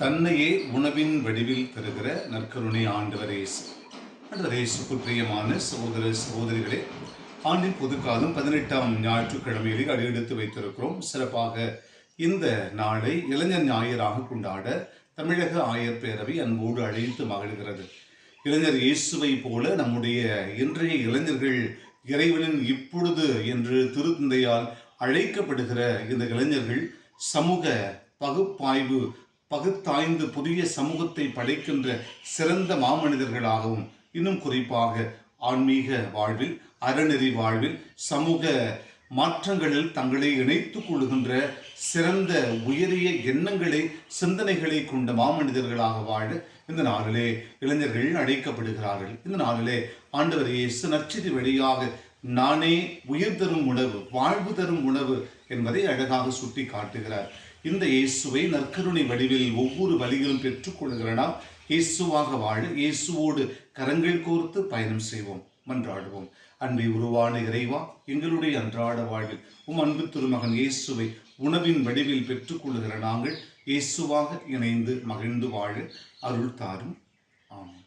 தன்னையே உணவின் வடிவில் தருகிற நற்கருணை ஆண்டவர் இயேசு. ஆண்டவர் இயேசுக்கு பிரியமான சகோதர சகோதரிகளே ஆண்டின் பொதுக்காலம் பதினெட்டாம் ஞாயிற்றுக்கிழமையிலே அடியெடுத்து வைத்திருக்கிறோம். சிறப்பாக இந்த நாளை இளைஞர் ஞாயிறாக கொண்டாட தமிழக ஆயர் பேரவை அன்போடு அழைத்து மகிழ்கிறது. இளைஞர் இயேசுவை போல நம்முடைய இன்றைய இளைஞர்கள் இறைவனின் இப்பொழுது என்று திருத்தந்தையால் அழைக்கப்படுகிற இந்த இளைஞர்கள் சமூக பகுப்பாய்வு பகுத்தாய்ந்து புதிய சமூகத்தை படைக்கின்ற சிறந்த மாமனிதர்களாகவும் இன்னும் குறிப்பாக ஆன்மீக வாழ்வில் அறநெறி வாழ்வில் சமூக மாற்றங்களில் தங்களை இணைத்துக் கொள்கின்ற சிறந்த உயரிய எண்ணங்களை சிந்தனைகளை கொண்ட மாமனிதர்களாக வாழ இந்த நாளிலே இளைஞர்கள் அழைக்கப்படுகிறார்கள். இந்த நாளிலே ஆண்டவர் இயேசு நற்செய்தி வழியாக நானே உயிர் தரும் உணவு வாழ்வு தரும் உணவு என்பதை அழகாக சுட்டி காட்டுகிறார் இந்த இயேசுவை நற்கருணை வடிவில் ஒவ்வொரு வழியிலும் பெற்றுக்கொள்கிற நாம் இயேசுவாக வாழ இயேசுவோடு கரங்கள் கோர்த்து பயணம் செய்வோம். மன்றாடுவோம். அன்பை உருவான இறைவா எங்களுடைய அன்றாட வாழ்வில் உம் அன்பு திருமகன் இயேசுவை உணவின் வடிவில் பெற்றுக்கொள்கிற நாங்கள் இயேசுவாக இணைந்து மகிழ்ந்து வாழ அருள் தாரும். ஆமாம்